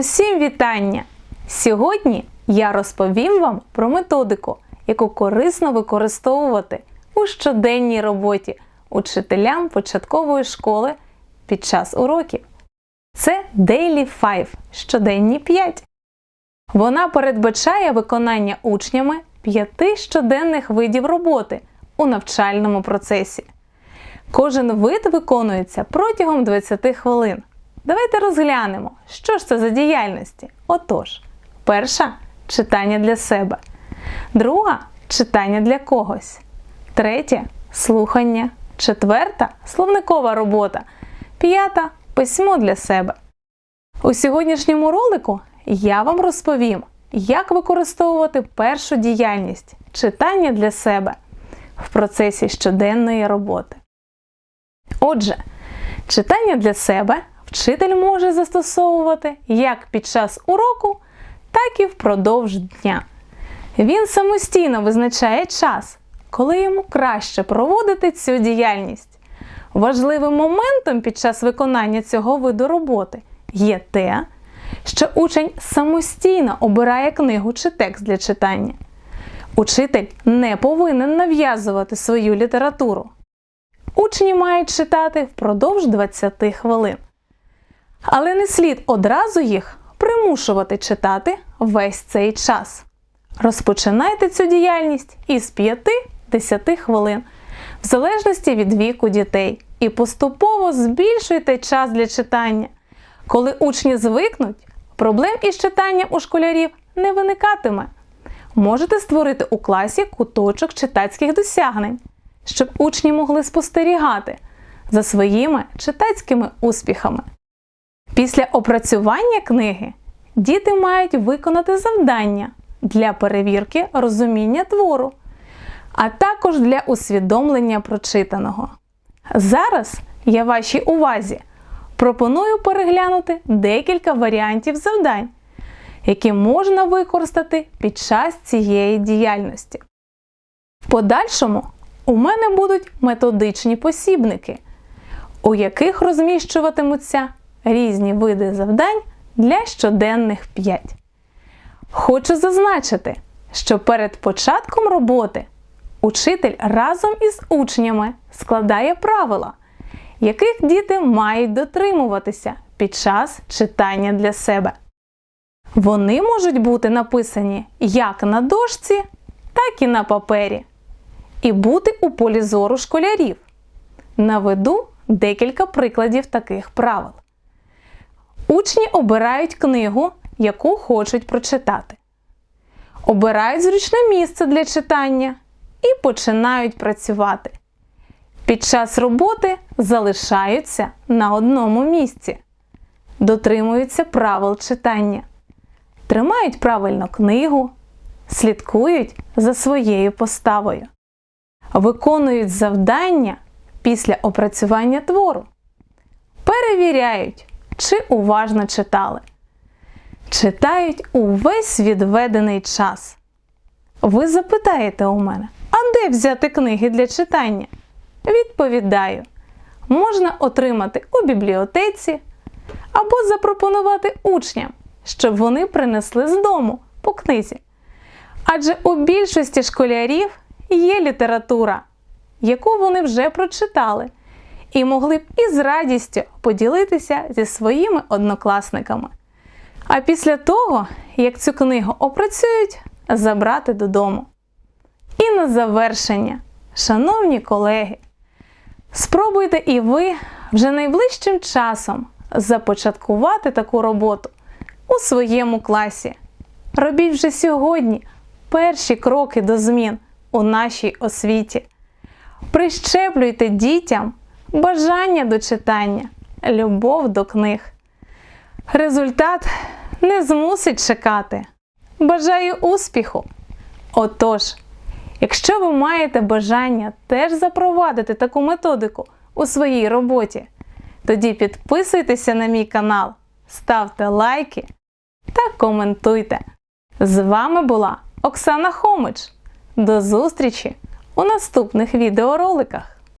Вітання! Сьогодні я розповім вам про методику, яку корисно використовувати у щоденній роботі учителям початкової школи під час уроків. Це Daily 5 щоденні 5. Вона передбачає виконання учнями п'яти щоденних видів роботи у навчальному процесі. Кожен вид виконується протягом 20 хвилин. Давайте розглянемо, що ж це за діяльності. Отож, перша читання для себе, друга читання для когось, третя слухання, четверта словникова робота, п'ята письмо для себе. У сьогоднішньому ролику я вам розповім, як використовувати першу діяльність читання для себе в процесі щоденної роботи. Отже, читання для себе вчитель може застосовувати як під час уроку, так і впродовж дня. Він самостійно визначає час, коли йому краще проводити цю діяльність. Важливим моментом під час виконання цього виду роботи є те, що учень самостійно обирає книгу чи текст для читання. Учитель не повинен нав'язувати свою літературу. Учні мають читати впродовж 20 хвилин. Але не слід одразу їх примушувати читати весь цей час. Розпочинайте цю діяльність із 5-10 хвилин, в залежності від віку дітей, і поступово збільшуйте час для читання. Коли учні звикнуть, проблем із читанням у школярів не виникатиме. Можете створити у класі куточок читацьких досягнень, щоб учні могли спостерігати за своїми читацькими успіхами. Після опрацювання книги діти мають виконати завдання для перевірки розуміння твору, а також для усвідомлення прочитаного. Зараз я вашій увазі пропоную переглянути декілька варіантів завдань, які можна використати під час цієї діяльності. В подальшому у мене будуть методичні посібники, у яких розміщуватимуться різні види завдань для щоденних 5. Хочу зазначити, що перед початком роботи учитель разом із учнями складає правила, яких діти мають дотримуватися під час читання для себе. Вони можуть бути написані як на дошці, так і на папері, і бути у полі зору школярів. Наведу декілька прикладів таких правил. Учні обирають книгу, яку хочуть прочитати. Обирають зручне місце для читання і починають працювати. Під час роботи залишаються на одному місці, дотримуються правил читання, тримають правильно книгу, слідкують за своєю поставою, виконують завдання після опрацювання твору, перевіряють, чи уважно читали. Читають увесь відведений час. Ви запитаєте у мене, а де взяти книги для читання? Відповідаю, можна отримати у бібліотеці або запропонувати учням, щоб вони принесли з дому по книзі. Адже у більшості школярів є література, яку вони вже прочитали, і могли б із радістю поділитися зі своїми однокласниками. А після того, як цю книгу опрацюють, забрати додому. І на завершення, шановні колеги, спробуйте і ви вже найближчим часом започаткувати таку роботу у своєму класі. Робіть вже сьогодні перші кроки до змін у нашій освіті. Прищеплюйте дітям бажання до читання, любов до книг. Результат не змусить чекати. Бажаю успіху! Отож, якщо ви маєте бажання теж запровадити таку методику у своїй роботі, тоді підписуйтеся на мій канал, ставте лайки та коментуйте. З вами була Оксана Хомич. До зустрічі у наступних відеороликах!